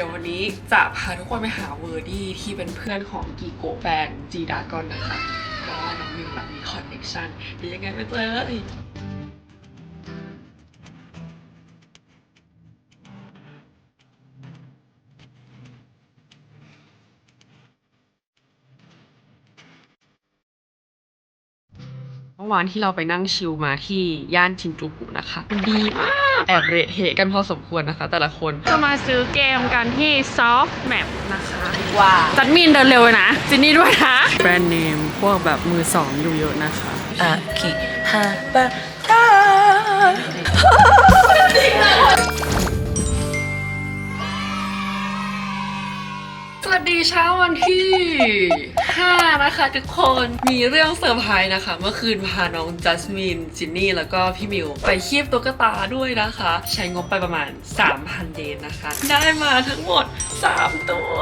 ดี๋ยววันนี้จะพาทุกคนไปหาเวอร์ดี้ที่เป็นเพื่อนของกีโกแฟนจีดากอนนะคะเพราะว่าน้องมิวแบบมีคอนเนคชั่นเดี๋ยวยังไงไปเจอเลยเมื่อวานที่เราไปนั่งชิลมาที่ย่านชินจูกุนะคะ ดีมาก แอบเละเทะกันพอสมควรนะคะ แต่ละคนจะมาซื้อเกมกันที่ Soft Map นะคะว่าจัดมินเดินเร็วเลยนะจินนี่ด้วยนะแบรนด์เนมพวกแบบมือสองอยู่เยอะนะคะอาคิฮาบะตาสวัสดีเช้าวันที่ 5 นะคะทุกคนมีเรื่องเซอร์ไพรส์นะคะ เมื่อคืนพาน้องจัสมินจินนี่ แล้วก็พี่มิว ไปคีบตุ๊กตาด้วยนะคะ ใช้งบไปประมาณ 3,000 เยนนะคะ ได้มาทั้งหมด 3 ตัว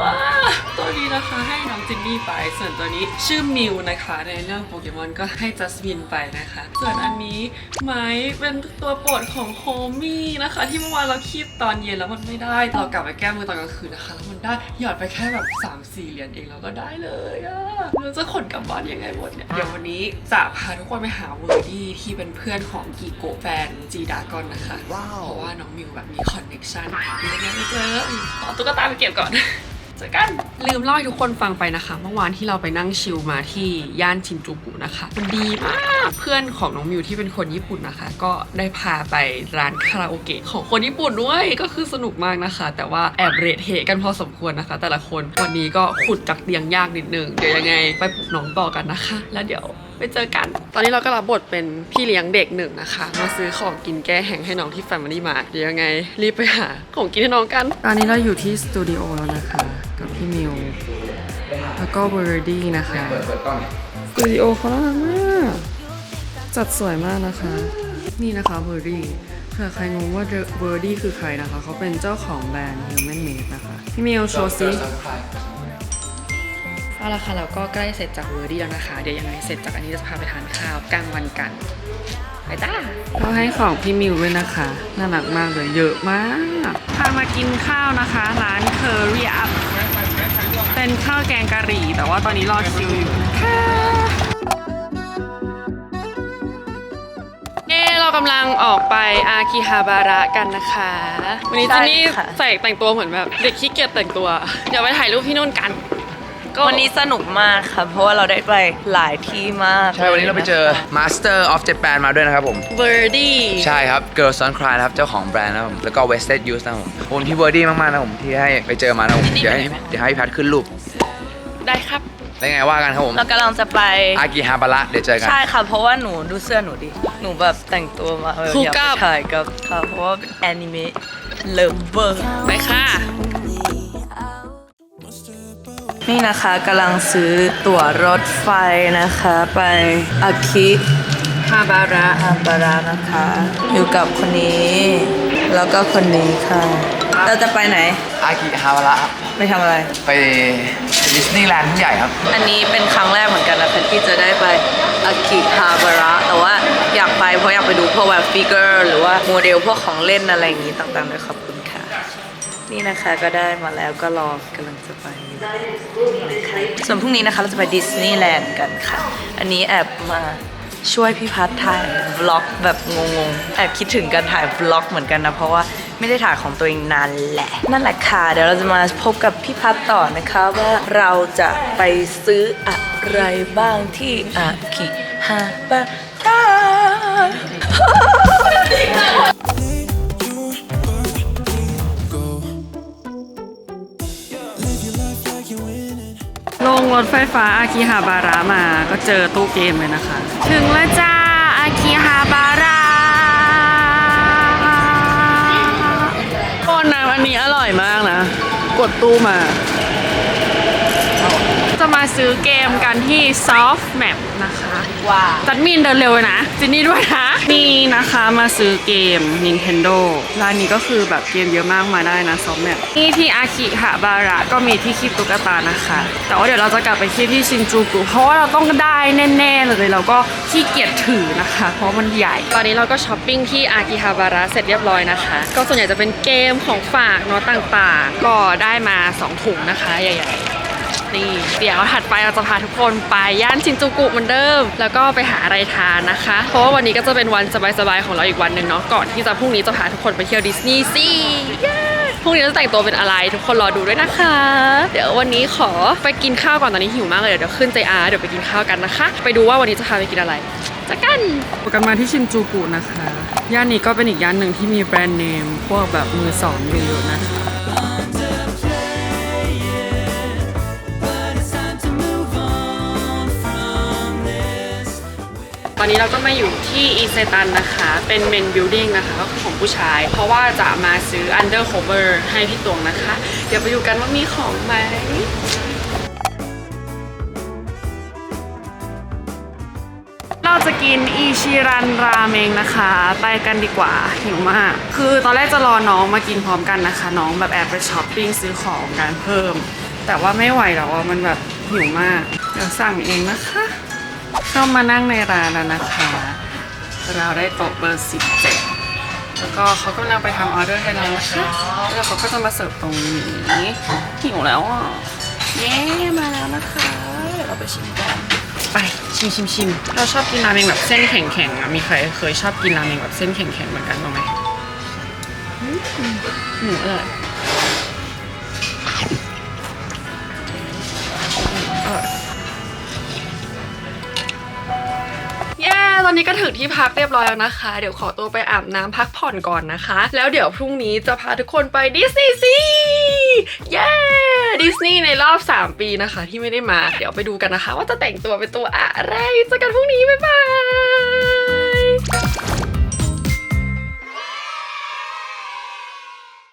ตัวนี้นะคะให้น้องจินนี่ไป ส่วนตัวนี้ชื่อมิวนะคะ ในเรื่องโปเกมอนก็ให้จัสมินไปนะคะ ส่วนอันนี้ไม้เป็นตัวโปรดของโฮมี่นะคะ ที่เมื่อวานเราคีบตอนเย็นแล้วมันไม่ได้เรากลับไปแก้มือตอนกลางคืนนะคะแล้วมันได้หยอดไปแค่แบบ3-4เหรียญเองเราก็ได้เลยอะเราจะขนกลับบ้านยังไงหมดเนี่ยเดี๋ยววันนี้จะพาทุกคนไปหาเวอร์ดี้ที่เป็นเพื่อนของกีโกแฟนจีดากอนนะคะว้าวเพราะว่าน้องมิวแบบมีคอนเน็กชันเดี๋ยวยังไงไปเจอเอาตุ๊กตาไปเก็บก่อน เจอกันลืมเล่าให้ทุกคนฟังไปนะคะ เมื่อวานที่เราไปนั่งชิลมาที่ย่านชินจูกุนะคะมันดีมากเพื่อนของน้องมิวที่เป็นคนญี่ปุ่นนะคะ ก็ได้พาไปร้านคาราโอเกะของคนญี่ปุ่นด้วยก็คือสนุกมากนะคะ แต่ว่าแอบเรทเหกันพอสมควรนะคะ แต่ละคนวันนี้ก็ขุดจากเตียงยากนิดนึงเดี๋ยวยังไงไปปลุกน้องต่อกันนะคะ แล้วเดี๋ยว ไปเจอกัน ตอนนี้เราก็รับบทเป็นพี่เลี้ยงเด็กหนึ่งนะคะ มาซื้อของกินแก้แห้งให้น้องที่แฟมิลี่มาเดี๋ยวยังไงรีบไปหาของกินให้น้องกัน ตอนนี้เราอยู่ที่สตูดิโอแล้วนะคะ กับพี่มิว แล้วก็เบอร์ดี้นะคะ สตูดิโอเขาน่ารักมาก จัดสวยมากนะคะ นี่นะคะเบอร์ดี้เผื่อใครงงว่าเบอร์ดี้คือใครนะคะ เขาเป็นเจ้าของแบรนด์ Human Made นะคะ พี่มิวโชว์ซิ เอาละค่ะเราก็ใกล้เสร็จจากเวอร์ดี้แล้วนะคะ เดี๋ยวยังไงเสร็จจากอันนี้จะพาไปทานข้าวกลางวันกัน ไปจ้าเราให้ของพี่มิวด้วยนะคะ น่ารักมากเลยเยอะมากพามากินข้าวนะคะ ร้านเคอรี่อัพเป็นข้าวแกงกะหรี่ แต่ว่าตอนนี้รอคิวอยู่นะคะเย้เรากำลังออกไปอาคิฮาบาระกันนะคะ วันนี้เจนนี่ใช่ค่ะใส่แต่งตัวเหมือนแบบเด็กขี้เกียจแต่งตัว เดี๋ยวไปถ่ายรูปที่นู่นกันก็ วันนี้สนุกมากค่ะ เพราะว่าเราได้ไปหลายที่มากใช่ วันนี้เราไปเจอ Master of Japan มาด้วยนะครับผมเบอร์ดี้ใช่ครับ Girls Don't Cry นะครับ เจ้าของแบรนด์นะครับผมแล้วก็ Wasted Youth นะครับผมผมที่เวอร์ดี้มากๆนะครับผมที่ให้ไปเจอมานะครับผมเดี๋ยวให้เดี๋ยวให้พี่แพัดขึ้นรูปได้ครับได้ไงว่ากันครับผมเรากำลังจะไปอากิฮาบาระเดี๋ยวเจอกัน ใช่ค่ะ เพราะว่าหนูดูเสื้อหนูดิ หนูแบบแต่งตัวมาแบบคู่อยากกัไปบถ่ายกับค่ะเพราะว่าเป็นแอนิเมะเลิฟเวอร์ไปค่ะ นี่นะคะกำลังซื้อตั๋วรถไฟนะคะไปอาคิฮาบาระฮาบาระนะคะ อยู่กับคนนี้ แล้วก็คนนี้ค่ะ เราจะไปไหน อากิฮาบาระครับไปทำอะไร ไปดิสนีย์แลนด์ที่ใหญ่ครับ อันนี้เป็นครั้งแรกเหมือนกันนะคะที่จะได้ไปอากิฮาบาระแต่ว่าอยากไปเพราะอยากไปดูพวกแบบฟิกเกอร์ หรือว่าโมเดลพวกของเล่นอะไรอย่างนี้ต่างๆด้วยขอบคุณค่ะ นี่นะคะก็ได้มาแล้วก็รอกำลังจะไปส่วนพรุ่งนี้นะคะเราจะไปดิสนีย์แลนด์กันค่ะ อันนี้แอบมาช่วยพี่พัฒถ่ายบล็อกแบบงงๆ แอบคิดถึงการถ่ายบล็อกเหมือนกันนะ เพราะว่าไม่ได้ถ่ายของตัวเองนานแหละ นั่นแหละค่ะ เดี๋ยวเราจะมาพบกับพี่พัฒต่อนะคะว่าเราจะไปซื้ออะไรบ้างที่อากิฮาบาระลง รถไฟฟ้าอากิฮาบาระมาก็เจอตู้เกมเลยนะคะ ถึงแล้วจ้าอากิฮาบาระโอนน้ำอันนี้อร่อยมากนะ กดตู้มา จะมาซื้อเกมกันที่ Soft Map นะคะว่าจัดมินเดินเร็วเลยนะจินนี่ด้วยนะนี่นะคะมาซื้อเกม Nintendo ร้านนี้ก็คือแบบเกมเยอะมากมาได้นะซอมเนี่ยนี่ที่อาคิฮะบาระก็มีที่คีบตุ๊กตานะคะ แต่ว่าเดี๋ยวเราจะกลับไปคีบที่ชินจูกุเพราะว่าเราต้องได้แน่ๆเลยเราก็ขี้เกียจถือนะคะ เพราะมันใหญ่ ตอนนี้เราก็ช้อปปิ้งที่อากิฮาบาระเสร็จเรียบร้อยนะคะ ก็ส่วนใหญ่จะเป็นเกมของฝากเนาะต่างๆ ก็ได้มาสองถุงนะคะใหญ่ๆ นี่เดี๋ยวถัดไปเราจะพาทุกคนไปย่านชินจูกุเหมือนเดิม แล้วก็ไปหาอะไรทานนะคะ เพราะว่าวันนี้ก็จะเป็นวันสบายๆของเราอีกวันหนึ่งเนาะก่อนที่จะพรุ่งนี้จะพาทุกคนไปเที่ยวดิสนีย์ซีพรุ่งนี้เราจะแต่งตัวเป็นอะไรทุกคนรอดูด้วยนะคะ เดี๋ยววันนี้ขอไปกินข้าวก่อนตอนนี้หิวมากเลยเดี๋ยวขึ้นใจอาเดี๋ยวไปกินข้าวกันนะคะ ไปดูว่าวันนี้จะพาไปกินอะไรจักกันกันมาที่ชินจูกุนะคะ ย่านนี้ก็เป็นอีกย่านหนึ่งที่มีแบรนด์เนมพวกแบบมือสองอยู่เยอะนะคะ อนนี้เราก็มาอยู่ที่อีเซตันนะคะ เป็นเมนบิลดิ้งนะคะก็คือของผู้ชาย เพราะว่าจะมาซื้อ undercover ให้พี่ตวงนะคะ เดี๋ยวไปดูกันว่ามีของไหมเราจะกินอีชิรันราเมงนะคะ ไปกันดีกว่าหิวมาก คือตอนแรกจะรอน้องมากินพร้อมกันนะคะ น้องแบบแอบไปช้อปปิ้งซื้อของกันเพิ่ม แต่ว่าไม่ไหวแล้วอะมันแบบหิวมาก เดี๋ยวสั่งเองนะคะ เข้ามานั่งในร้านแล้วนะคะ เราได้โต๊ะเบอร์17แล้วก็เขากำลังไปทำออเดอร์ให้เรานะคะแล้วเขาก็จะมาเสิร์ฟตรงนี้หิวแล้วอะเย้มาแล้วนะคะเดี๋ยวเราไปชิมกันไปชิมชิมชิมเราชอบกินราเมงแบบเส้นแข็งๆอะมีใครเคยชอบกินราเมงแบบเส้นแข็งๆเหมือนกันบ้างไหมอืมหนูอร่อยอ ตอนนี้ก็ถึงที่พักเรียบร้อยแล้วนะคะ เดี๋ยวขอตัวไปอาบน้ำพักผ่อนก่อนนะคะ แล้วเดี๋ยวพรุ่งนี้จะพาทุกคนไปดิสนีย์ซีเย้ดิสนีย์ในรอบ 3 ปีนะคะ ที่ไม่ได้มา เดี๋ยวไปดูกันนะคะ ว่าจะแต่งตัวเป็นตัวอะไรเจอกันพรุ่งนี้ บ๊ายบาย